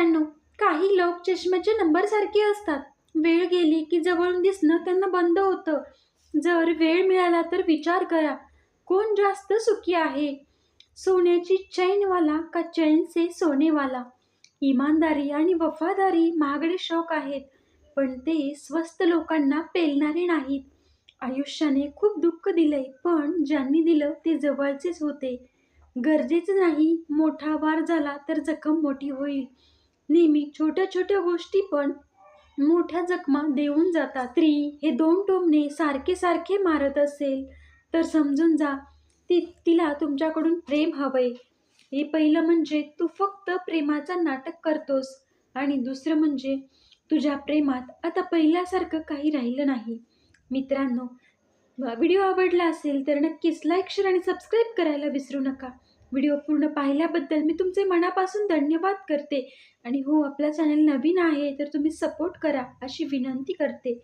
मित्रांनो काही लोक चष्म्याच्या नंबरसारखे असतात. वेळ गेली की जवळून दिसणं त्यांना बंद होतं. जर वेळ मिळाला तर विचार करा कोण जास्त सुखी आहे? सोन्याची चैनवाला का चैनसे सोनेवाला? इमानदारी आणि वफादारी महागडे शौक आहेत पण ते स्वस्त लोकांना पेलणारे नाहीत. आयुष्याने खूप दुःख दिलंय पण ज्यांनी दिलं ते जवळचेच होते. गरजेचं नाही मोठा वार झाला तर जखम मोठी होईल. नेहमी छोट्या छोट्या गोष्टी पण मोठ्या जखमा देऊन जातात. स्त्री हे दोन टोमणे सारखे सारखे मारत असेल तर समजून जा ती तिला तुमच्याकडून प्रेम हवंय. हे पहिलं म्हणजे तू फक्त प्रेमाचा नाटक करतोस आणि दुसरं म्हणजे तुझ्या प्रेमात आता पहिल्यासारखं काही राहिलं नाही. मित्रांनो व्हिडिओ आवडला असेल तर नक्कीच लाईक शेअर आणि सबस्क्राईब करायला विसरू नका. व्हिडिओ पूर्ण पाहिल्याबद्दल मी तुमचे मनापासून धन्यवाद करते. आणि हो आपला चॅनल नवीन आहे तर तुम्ही सपोर्ट करा अशी विनंती करते.